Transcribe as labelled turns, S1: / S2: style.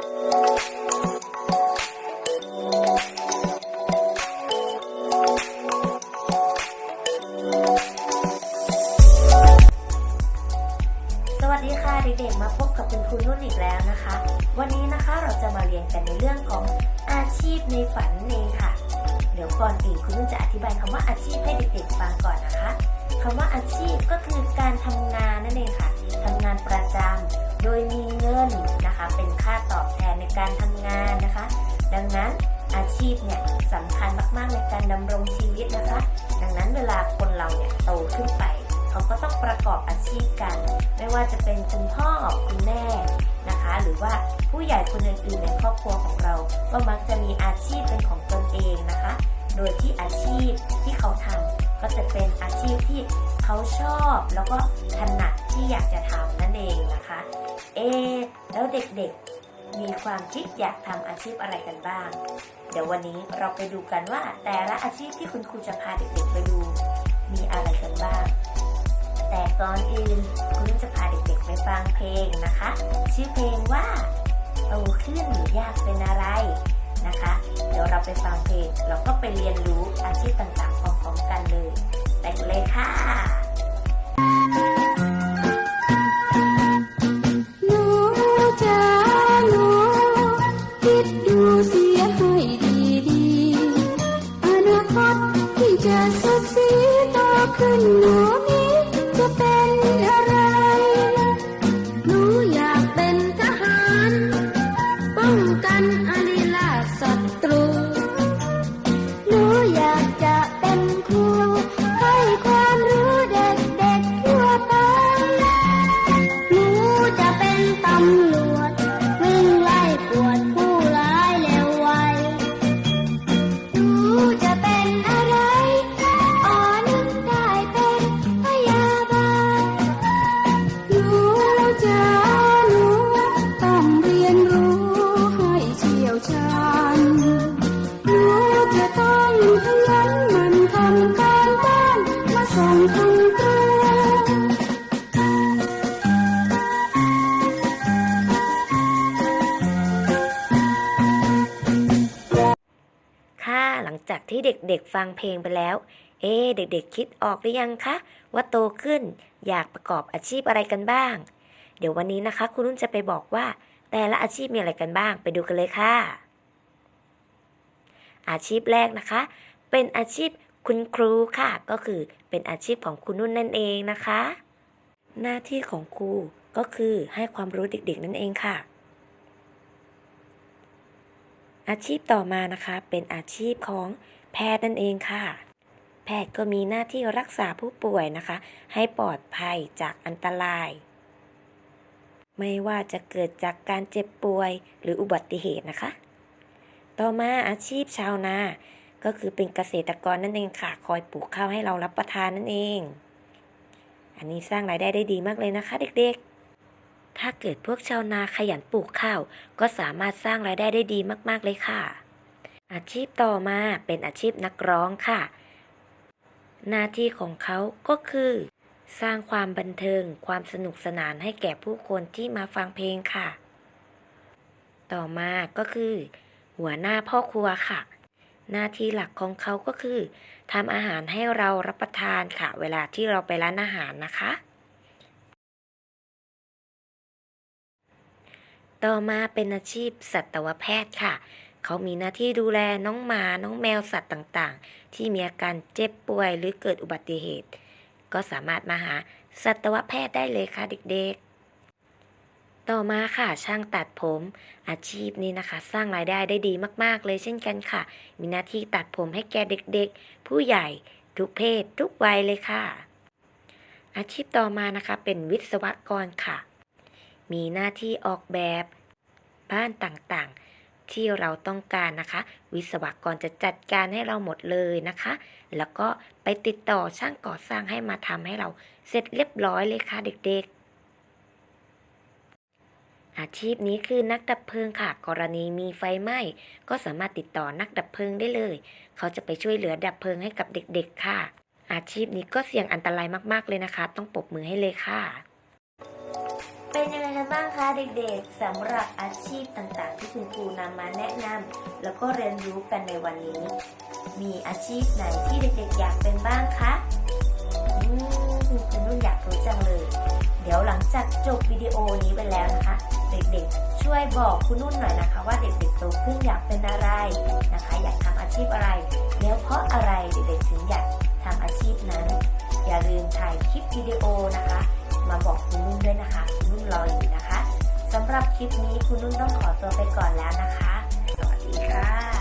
S1: สวัสดีค่ะเด็กๆมาพบกับคุณครูนุ่นอีกแล้วนะคะ วันนี้นะคะเราจะมาเรียนกันในเรื่องของอาชีพในฝันนั่นเองค่ะ เดี๋ยวก่อนอื่นคุณนุ่นจะอธิบายคำว่าอาชีพให้เด็กๆฟังก่อนนะคะคำว่าอาชีพก็คือการทำงานนั่นเองค่ะทำงานประจำโดยมีเงิน นะคะเป็นค่าตอบแทนในการทำงานนะคะ ดังนั้นอาชีพเนี่ยสำคัญมากๆในการดำรงชีวิตนะคะ ดังนั้นเวลาคนเราเนี่ยโตขึ้นไป เขาก็ต้องประกอบอาชีพกัน ไม่ว่าจะเป็นคุณพ่อคุณแม่นะคะ หรือว่าผู้ใหญ่คนอื่นๆในครอบครัวของเรา ก็มักจะมีอาชีพเป็นของตนเองนะคะ โดยที่อาชีพที่เขาทำก็จะเป็นอาชีพที่ เขาชอบแล้วก็ถนัดที่อยากจะทำนั่นเองนะคะ เอะแล้วเด็กๆมีความคิดอยากทำอาชีพอะไรกันบ้าง เดี๋ยววันนี้เราไปดูกันว่า แต่ละอาชีพที่คุณครูจะพาเด็กๆไปดู มีอะไรกันบ้าง แต่ก่อนอื่นคุณจะพาเด็กๆไปฟังเพลงนะคะ ชื่อเพลงว่าโตขึ้นอยากเป็นอะไรนะคะ เดี๋ยวเราไปฟังเพลงแล้วก็ไปเรียนรู้อาชีพต่างๆพร้อมๆกันเลยไปกันเลยค่ะ
S2: คิ จะต้องขยันมันทำการบ้านมาส่งคุณครู
S1: ค่ะหลังจากที่เด็กๆฟังเพลงไปแล้ว เอ๊เด็กๆคิดออกหรือยังคะว่าโตขึ้นอยากประกอบอาชีพอะไรกันบ้าง เดี๋ยววันนี้นะคะ คุณนุ่นจะไปบอกว่า แต่ละอาชีพมีอะไรกันบ้าง ไปดูกันเลยค่ะ อาชีพแรกนะคะ เป็นอาชีพคุณครูค่ะ ก็คือเป็นอาชีพของคุณนุ่นนั่นเองนะคะ หน้าที่ของครูก็คือให้ความรู้เด็กๆนั่นเองค่ะ อาชีพต่อมานะคะ เป็นอาชีพของแพทย์นั่นเองค่ะ แพทย์ก็มีหน้าที่รักษาผู้ป่วยนะคะ ให้ปลอดภัยจากอันตราย ไม่ว่าจะเกิดจากการเจ็บป่วยหรืออุบัติเหตุนะคะ ต่อมาอาชีพชาวนา ก็คือเป็นเกษตรกรนั่นเองค่ะ คอยปลูกข้าวให้เรารับประทานนั่นเอง อันนี้สร้างรายได้ได้ดีมากเลยนะคะ เด็กๆ ถ้าเกิดพวกชาวนาขยันปลูกข้าว ก็สามารถสร้างรายได้ได้ดีมากๆเลยค่ะ อาชีพต่อมาเป็นอาชีพนักร้องค่ะ หน้าที่ของเขาก็คือ สร้างความบันเทิงความสนุกสนานให้แก่ผู้คนที่มาฟังเพลงค่ะ ต่อมาก็คือ หัวหน้าพ่อครัวค่ะ หน้าที่หลักของเขาก็คือทำอาหารให้เรารับประทานค่ะ เวลาที่เราไปร้านอาหารนะคะ ต่อมาเป็นอาชีพสัตวแพทย์ค่ะเขามีหน้าที่ดูแลน้องหมา น้องแมวสัตว์ต่าง ๆ ที่มีอาการเจ็บป่วยหรือเกิดอุบัติเหตุ ก็สามารถมาหาสัตวแพทย์ได้เลยค่ะเด็กๆ ต่อมาค่ะช่างตัดผม อาชีพนี้นะคะ สร้างรายได้ได้ดีมากๆ เลยเช่นกันค่ะ มีหน้าที่ตัดผมให้แก่เด็กๆ ผู้ใหญ่ทุกเพศทุกวัยเลยค่ะ อาชีพต่อมานะคะเป็นวิศวกรค่ะ มีหน้าที่ออกแบบบ้านต่างๆ ที่เราต้องการนะคะ วิศวกรจะจัดการให้เราหมดเลยนะคะ แล้วก็ไปติดต่อช่างก่อสร้างให้มาทำให้เราเสร็จเรียบร้อยเลยค่ะเด็กๆ อาชีพนี้คือนักดับเพลิงค่ะ กรณีมีไฟไหม้ก็สามารถติดต่อนักดับเพลิงได้เลย เขาจะไปช่วยเหลือดับเพลิงให้กับเด็กๆ ค่ะ อาชีพนี้ก็เสี่ยงอันตรายมากๆเลยนะคะ ต้องปรบมือให้เลยค่ะ เป็นยังไงกันบ้างคะเด็กๆสำหรับอาชีพต่างๆ ที่คุณครูนำมาแนะนำแล้วก็เรียนรู้กันในวันนี้ มีอาชีพไหนที่เด็กๆ อยากเป็นบ้างคะอืมคุณนุ่นอยากรู้จังเลย เดี๋ยวหลังจากจบวิดีโอนี้ไปแล้วนะคะ เด็กๆ ช่วยบอกคุณนุ่นหน่อยนะคะ ว่าเด็กๆโตขึ้นอยากเป็นอะไรนะคะ อยากทำอาชีพอะไรแล้วเพราะอะไรเด็กๆถึงอยากทำอาชีพนั้น อย่าลืมถ่ายคลิปวิดีโอนะคะ มาบอกคุณนุ่นด้วยนะคะ คุณนุ่นรออยู่นะคะสำหรับคลิปนี้คุณนุ่นต้องขอตัวไปก่อนแล้วนะคะ สวัสดีค่ะ